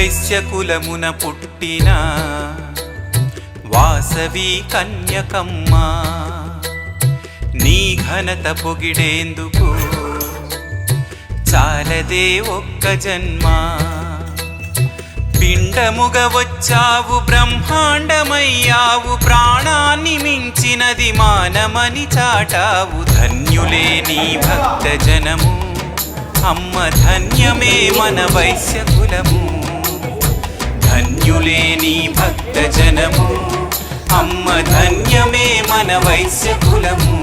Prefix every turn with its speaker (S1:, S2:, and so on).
S1: వైశ్యకులమున పుట్టిన వాసవి కన్యకమ్మ. నీ ఘనత పొగిడేందుకు చాలదే ఒక్క జన్మ. పిండముగ వచ్చావు బ్రహ్మాండమయ్యావు ప్రాణాన్ని మించినది మానమని చాటావు. ధన్యులే నీ భక్త జనము అమ్మ ధన్యమే మన వైశ్య కులము. భక్త జనము అమ్మ ధన్యమే మన వైశ్య కులము